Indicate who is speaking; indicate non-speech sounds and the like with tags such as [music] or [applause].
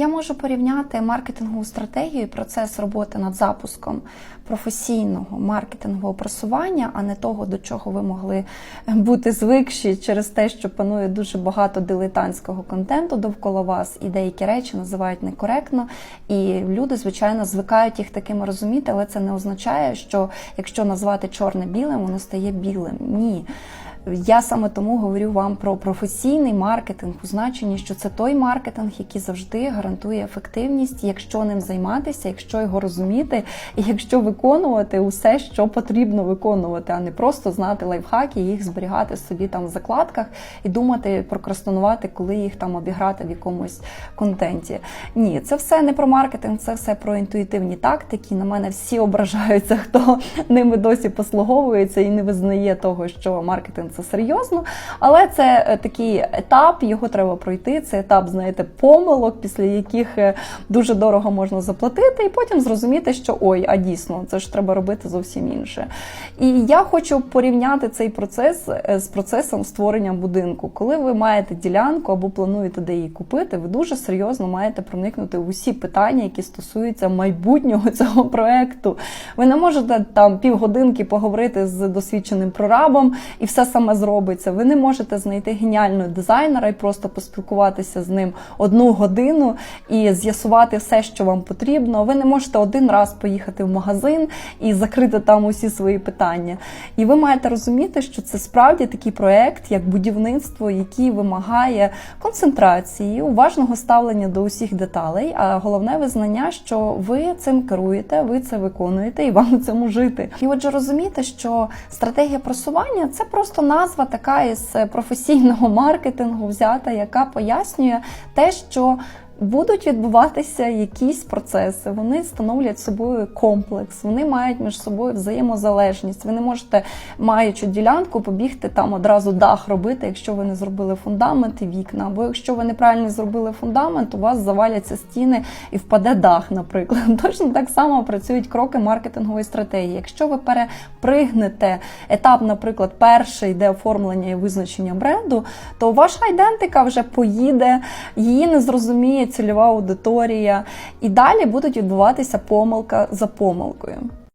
Speaker 1: Я можу порівняти маркетингову стратегію і процес роботи над запуском професійного маркетингового просування, а не того, до чого ви могли бути звикші через те, що панує дуже багато дилетантського контенту довкола вас, і деякі речі називають некоректно. І люди, звичайно, звикають їх такими розуміти, але це не означає, що якщо назвати чорне білим, воно стає білим. Ні. Я саме тому говорю вам про професійний маркетинг у значенні, що це той маркетинг, який завжди гарантує ефективність, якщо ним займатися, якщо його розуміти, і якщо виконувати усе, що потрібно виконувати, а не просто знати лайфхаки, їх зберігати собі там в закладках і думати, прокрастинувати, коли їх там обіграти в якомусь контенті. Ні, це все не про маркетинг, це все про інтуїтивні тактики. На мене всі ображаються, [laughs] хто ними досі послуговується і не визнає того, що маркетинг це серйозно. Але це е, такий етап, його треба пройти. Це етап, знаєте, помилок, після яких е, дуже дорого можна заплатити, і потім зрозуміти, що ой, а дійсно, це ж треба робити зовсім інше. І я хочу порівняти цей процес е, з процесом створення будинку. Коли ви маєте ділянку або плануєте де її купити, ви дуже серйозно маєте проникнути в усі питання, які стосуються майбутнього [laughs] цього проекту. Ви не можете там півгодинки поговорити з досвідченим прорабом і все саме зробиться. Ви не можете знайти геніального дизайнера і просто поспілкуватися з ним одну годину і з'ясувати все, що вам потрібно. Ви не можете один раз поїхати в магазин і закрити там усі свої питання. І ви маєте розуміти, що це справді такий проект, як будівництво, який вимагає концентрації, уважного ставлення до усіх деталей. А головне визнання, що ви цим керуєте, ви це виконуєте і вам у цьому жити. І отже, розумієте, що стратегія просування це просто назва така із професійного [laughs] маркетингу взята, яка пояснює те, що будуть відбуватися якісь процеси, вони становлять собою комплекс, вони мають між собою взаємозалежність. Ви не можете, маючи ділянку, побігти там одразу дах робити, якщо ви не зробили фундамент і вікна. Або якщо ви неправильно зробили фундамент, у вас заваляться стіни і впаде дах, наприклад. [laughs] Точно так само працюють кроки маркетингової стратегії. Якщо ви перепригнете етап, наприклад, перший, де оформлення і визначення бренду, то ваша айдентика вже поїде, її не зрозуміє цільова аудиторія, і далі будуть відбуватися помилка за помилкою.